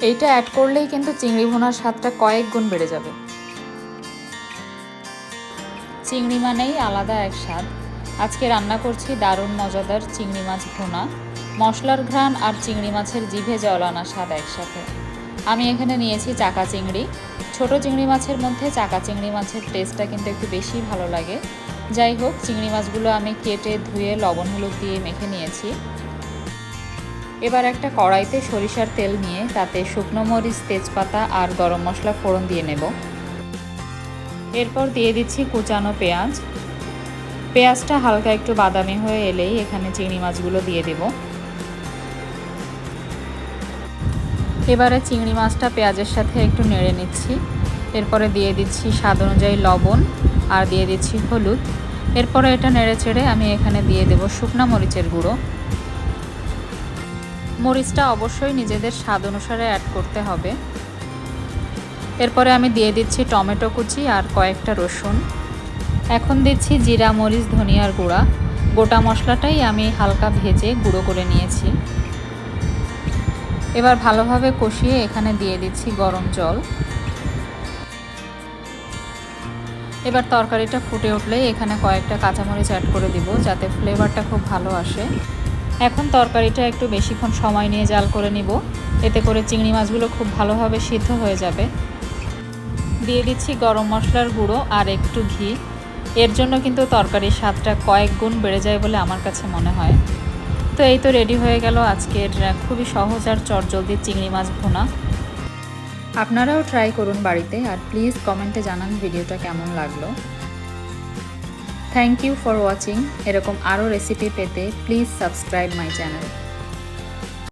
এইটা অ্যাড করলেই কিন্তু চিংড়ি ভুনার স্বাদটা কয়েক গুণ বেড়ে যাবে। চিংড়ি মানেই আলাদা এক স্বাদ। আজকে রান্না করছি দারুণ মজাদার চিংড়ি মাছ ভুনা। মশলার ঘ্রাণ আর চিংড়ি মাছের জিভে জল আনা স্বাদ একসাথে। আমি এখানে নিয়েছি চাকা চিংড়ি। ছোট চিংড়ি মাছের মধ্যে চাকা চিংড়ি মাছের টেস্টটা কিন্তু একটু বেশি ভালো লাগে। যাই হোক, চিংড়ি মাছগুলো আমি কেটে ধুয়ে লবণ হলুদ দিয়ে মেখে নিয়েছি। এবার একটা কড়াইতে সরিষার তেল নিয়ে তাতে শুকনো মরিচ, তেজপাতা আর গরম মশলা ফোড়ন দিয়ে নেব। এরপর দিয়ে দিচ্ছি কুচানো পেঁয়াজ। পেঁয়াজটা হালকা একটু বাদামি হয়ে এলেই এখানে চিংড়ি মাছগুলো দিয়ে দেব। এবারে চিংড়ি মাছটা পেঁয়াজের সাথে একটু নেড়ে নিচ্ছি। এরপরে দিয়ে দিচ্ছি স্বাদ অনুযায়ী লবণ আর দিয়ে দিচ্ছি হলুদ। এরপরে এটা নেড়ে চেড়ে আমি এখানে দিয়ে দেব শুকনো মরিচের গুঁড়ো। মরিচটা অবশ্যই নিজেদের স্বাদ অনুসারে অ্যাড করতে হবে। এরপরে আমি দিয়ে দিচ্ছি টমেটো কুচি আর কয়েকটা রসুন। এখন দিচ্ছি জিরা, মরিচ, ধনিয়ার গুঁড়া। গোটা মশলাটাই আমি হালকা ভেজে গুঁড়ো করে নিয়েছি। এবার ভালোভাবে কষিয়ে এখানে দিয়ে দিচ্ছি গরম জল। এবার তরকারিটা ফুটে উঠলেই এখানে কয়েকটা কাঁচামরিচ অ্যাড করে দিব যাতে ফ্লেভারটা খুব ভালো আসে। এখন তরকারিটা একটু বেশিক্ষণ সময় নিয়ে জাল করে নিব। এতে করে চিংড়ি মাছগুলো খুব ভালোভাবে সিদ্ধ হয়ে যাবে। দিয়ে দিচ্ছি গরম মশলার গুঁড়ো আর একটু ঘি। এর জন্য কিন্তু তরকারির স্বাদটা কয়েক গুণ বেড়ে যায় বলে আমার কাছে মনে হয়। তো এই তো রেডি হয়ে গেল আজকের খুবই সহজ আর চটজলদি চিংড়ি মাছ ভুনা। আপনারাও ট্রাই করুন বাড়িতে আর প্লিজ কমেন্টে জানান ভিডিওটা কেমন লাগল। থ্যাংক ইউ ফর ওয়াচিং এরকম আরও রেসিপি পেতে প্লিজ সাবস্ক্রাইব মাই চ্যানেল